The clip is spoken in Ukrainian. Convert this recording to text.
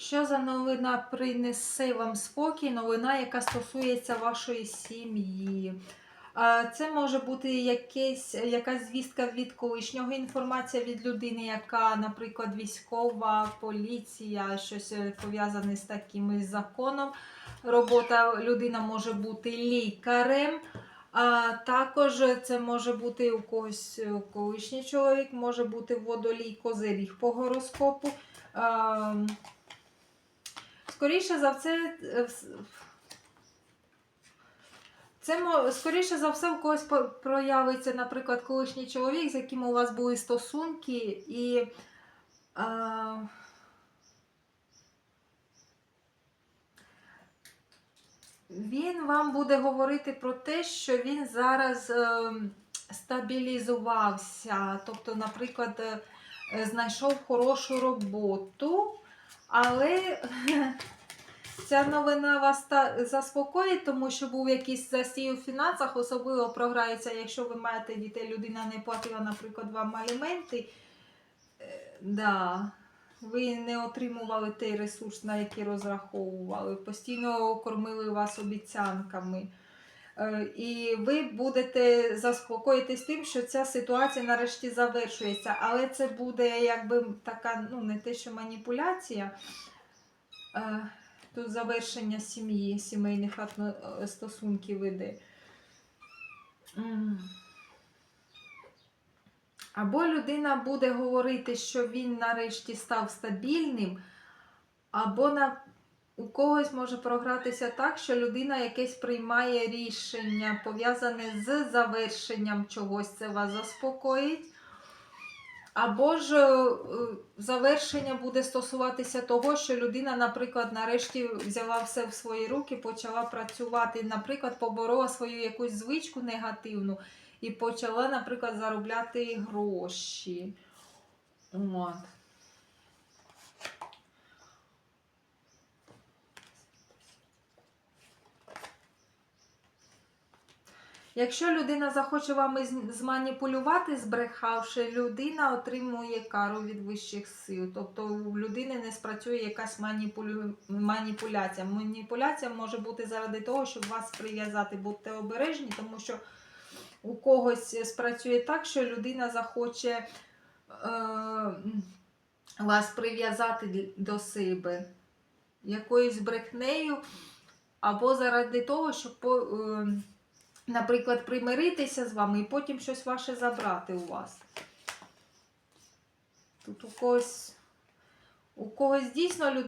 Що за новина принесе вам спокій? Новина, яка стосується вашої сім'ї. Це може бути якесь, якась звістка від колишнього, інформація від людини, яка, наприклад, військова, поліція, щось е, пов'язане з таким законом. Робота людина може бути лікарем. А також це може бути у когось е, колишній чоловік, може бути водолій козиріг по гороскопу. А, Скоріше за все, е, це скоріше за все, у когось проявиться, наприклад, колишній чоловік, з яким у вас були стосунки, і а, він вам буде говорити про те, що він зараз е, стабілізувався. Тобто, наприклад, е, е, знайшов хорошу роботу, але ця новина вас та- заспокоїть, тому що був якийсь застій у фінансах, особливо програється, якщо ви маєте дітей, людина не платила, наприклад, вам аліменти. Е, Да. Ви не отримували той ресурс, на який розраховували, постійно кормили вас обіцянками. Е, І ви будете заспокоїтись тим, що ця ситуація нарешті завершується. Але це буде якби така, ну не те, що маніпуляція. Тут завершення сім'ї, сімейних е, стосунків іде. Або людина буде говорити, що він нарешті став стабільним, або на, у когось може програтися так, що людина якесь приймає рішення, пов'язане з завершенням чогось, це вас заспокоїть. Або ж е, завершення буде стосуватися того, що людина, наприклад, нарешті взяла все в свої руки, почала працювати, наприклад, поборола свою якусь звичку негативну і почала, наприклад, заробляти гроші. От. Якщо людина захоче вами зманіпулювати, збрехавши, людина отримує кару від вищих сил. Тобто у людини не спрацює якась маніпулю... маніпуляція. Маніпуляція може бути заради того, щоб вас прив'язати. Будьте обережні, тому що у когось спрацює так, що людина захоче е... вас прив'язати до себе якоюсь брехнею, або заради того, щоб. по- е, наприклад, примиритися з вами і потім щось ваше забрати у вас. Тут у когось, у когось дійсно людина.